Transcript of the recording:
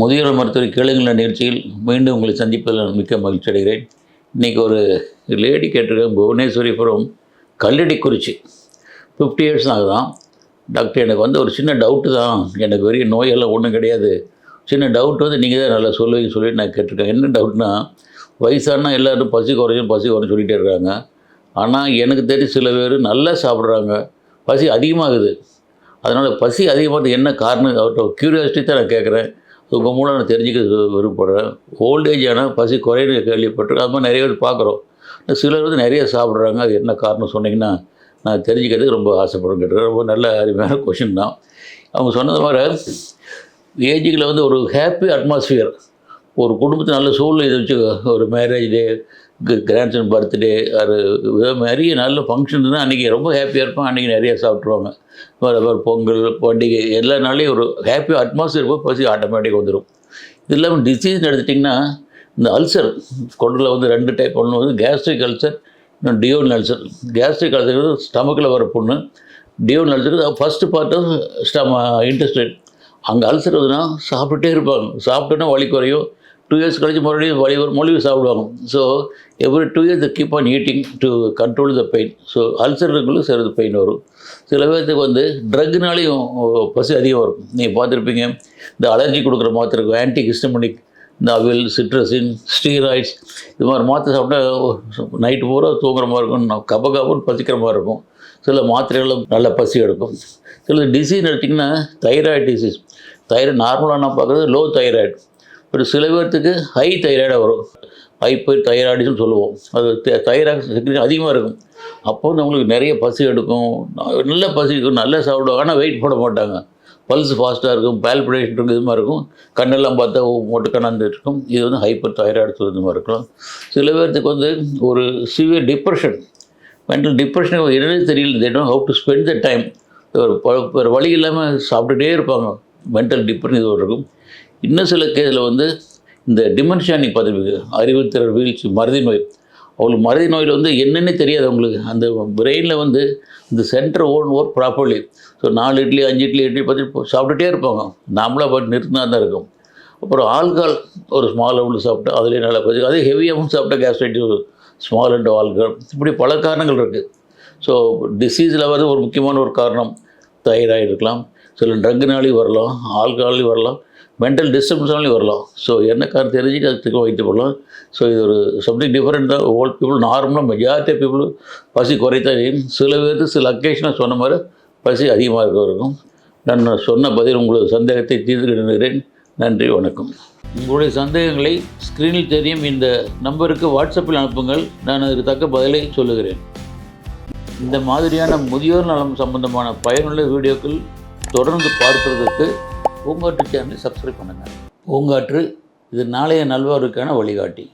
முதியோர் மருத்துவர் கேளுங்கள் நிகழ்ச்சியில் மீண்டும் உங்களை சந்திப்பதில் நான் மிக்க மகிழ்ச்சி அடைகிறேன். இன்றைக்கி ஒரு லேடி கேட்டிருக்கேன் புவனேஸ்வரிபுரம் கல்லடிக்குறிச்சி ஃபிஃப்டி இயர்ஸ் ஆகுதான் டாக்டர் எனக்கு வந்து ஒரு சின்ன டவுட்டு தான். எனக்கு பெரிய நோயெல்லாம் ஒன்றும் கிடையாது. சின்ன டவுட் வந்து நீங்கள் தான் நல்லா சொல்லுவீங்க சொல்லிட்டு நான் கேட்டிருக்கேன். என்ன டவுட்னா வயசானா எல்லோரும் பசி குறையும் பசி குறையும் சொல்லிகிட்டே இருக்காங்க. ஆனால் எனக்கு தெரிஞ்ச சில பேர் நல்லா சாப்பிட்றாங்க. பசி அதிகமாகுது. அதனால் பசி அதிகமாக என்ன காரணம்? அவர்கிட்ட க்யூரியாசிட்டி தான் நான் கேட்குறேன். உங்கள் மூலம் நான் தெரிஞ்சுக்க விருப்பப்படுறேன் ஓல்டேஜ் ஆனால் பசி குறையுன்னு கேள்விப்பட்டிருக்கேன். அது மாதிரி நிறைய பேர் பார்க்குறோம். சிலர் வந்து நிறைய சாப்பிட்றாங்க. அது என்ன காரணம் சொன்னீங்கன்னா நான் தெரிஞ்சுக்கிறதுக்கு ரொம்ப ஆசைப்படுறேன் கேட்டுருக்கேன் ரொம்ப நல்ல அருமையான கொஷின் தான். அவங்க சொன்னது மாதிரி ஏஜுக்கில் வந்து ஒரு ஹாப்பி அட்மாஸ்ஃபியர் ஒரு குடும்பத்தை நல்ல சூழ்நிலை இதை வச்சு ஒரு மேரேஜ் டே கிராண்ட்சன் பர்த்டே அது நிறைய நல்ல ஃபங்க்ஷன் தான் அன்றைக்கி ரொம்ப ஹாப்பியாக இருப்போம். அன்றைக்கி நிறைய சாப்பிட்ருவாங்க அப்புறம் பொங்கல் பண்டிகை எல்லா நாளையும் ஒரு ஹாப்பி அட்மாஸ்பியர் போய் பசி ஆட்டோமேட்டிக் வந்துடும் இது இல்லாமல் டிசீஸ்னு எடுத்துட்டிங்கன்னா இந்த அல்சர் குடலில் வந்து ரெண்டு டைப் ஒன்று வந்து கேஸ்ட்ரிக் அல்சர் இன்னும் டியோன் அல்சர் கேஸ்ட்ரிக் அல்சர் ஸ்டமக்கில் வர புண்ணு. டியோன் ulcer first part stomach interested அங்கே அல்சர் வந்துன்னா சாப்பிட்டுட்டே இருப்பாங்க. சாப்பிட்டோன்னா வலி குறையும். டூ இயர்ஸ் கழிச்சு மறுபடியும் வழி ஒரு மொழிவு சாப்பிடுவாங்க. So every two years keep on eating to control the pain so ulcer இருக்குள்ள சிறிது பெயின் வரும். சில பேர்த்துக்கு வந்து ட்ரக்னாலேயும் பசி அதிகம் வரும். நீங்கள் பார்த்துருப்பீங்க இந்த அலர்ஜி கொடுக்குற மாத்திரை இருக்கும். ஆன்டி ஹிஸ்டமினிக் இந்த அவில் சிட்ரஸின் ஸ்டீராய்ட்ஸ் இது மாதிரி மாத்திரை சாப்பிட்டா நைட்டு பூரா தூங்குற மாதிரி இருக்கும். கப கபன்னு பசிக்கிற மாதிரி இருக்கும். சில மாத்திரைகளும் நல்ல பசி எடுக்கும். சில டிசீஸ் எடுத்திங்கன்னா தைராய்டு டிசீஸ் தைராய்டு நார்மலாக நான் பார்க்குறது லோ தைராய்டு ஒரு சில பேர்த்துக்கு ஹை தைராய்டாக வரும். ஹைப்பர் தைராய்டுன்னு சொல்லுவோம். அது தைராய்டு அதிகமாக இருக்கும். அப்போ வந்து அவங்களுக்கு நிறைய பசி எடுக்கும். நல்ல பசி இருக்கும் நல்லா சாப்பிடுவாங்க. ஆனால் வெயிட் போட மாட்டாங்க. பல்ஸ் ஃபாஸ்ட்டாக இருக்கும். பால்பிடேஷன் இருக்கும். இது மாதிரி இருக்கும். கண்ணெல்லாம் பார்த்தா மொட்டு கண்ணாந்து இருக்கும். இது வந்து ஹைப்பர் தைராய்டு இது மாதிரி இருக்கும் சில பேர்த்துக்கு வந்து ஒரு சிவியர் டிப்ரெஷன் மென்டல் டிப்ரெஷன் என்னன்னு தெரியல. They how to spend the time ஒரு வழி இல்லாமல் சாப்பிட்டுட்டே இருப்பாங்க. மென்டல் டிப்ரெஷன் இது ஒரு இருக்கும். இன்னும் சில கேஸில் வந்து இந்த டிமென்ஷியானிக் பதவி அறிவுத்திறன் வீழ்ச்சி மருதி நோய். அவங்களுக்கு மருதி நோயில் வந்து என்னென்னே தெரியாது அவங்களுக்கு. அந்த பிரெயினில் வந்து இந்த centre own work properly so நாலு இட்லி அஞ்சு இட்லி இட்லி பார்த்து சாப்பிட்டுட்டே இருப்பாங்க. நாமளாக பட் நிறுத்தினா தான் இருக்கும். அப்புறம் ஆல்கால் ஒரு ஸ்மால் லெவலில் சாப்பிட்டா அதுலேயே நல்லா பசி அதே ஹெவியாகவும் சாப்பிட்டா கேஸ்ட்ரைட்டிஸ் ஸ்மால் அண்ட் ஆல்கால் இப்படி பல காரணங்கள் இருக்குது ஸோ டிசீஸில் வந்து ஒரு முக்கியமான ஒரு காரணம் தைராய்டு இருக்கலாம் சில ட்ரக்குனாலையும் வரலாம் ஆல்கஹாலையும் வரலாம் மென்டல் டிஸ்டர்பன்ஸ்னாலையும் வரலாம். ஸோ என்ன காரணம் தெரிஞ்சுட்டு அதுக்கு வைத்து கொள்ளலாம். ஸோ இது ஒரு சம்திங் டிஃப்ரெண்ட் தான். ஓல்ட் பீப்புள் நார்மலாக மெஜாரிட்டி பீப்புள் பசி குறைத்தான் சில பேருக்கு சில அக்கேஷனாக சொன்ன மாதிரி பசி அதிகமாக இருக்க இருக்கும். நான் சொன்ன பதில் உங்களது சந்தேகத்தை தீர்த்து நினைக்கிறேன் நன்றி வணக்கம். உங்களுடைய சந்தேகங்களை ஸ்க்ரீனில் தெரியும். இந்த நம்பருக்கு வாட்ஸ்அப்பில் அனுப்புங்கள். நான் அதுக்கு தக்க பதிலை சொல்லுகிறேன். இந்த மாதிரியான முதியோர் நலம் சம்பந்தமான பயனுள்ள வீடியோக்கள் தொடர்ந்து பார்ப்பதற்கு பூங்காற்று சேனலை சப்ஸ்கிரைப் பண்ணுங்கள் பூங்காற்று இது நாளைய நல்வாழ்வுக்கான வழிகாட்டி.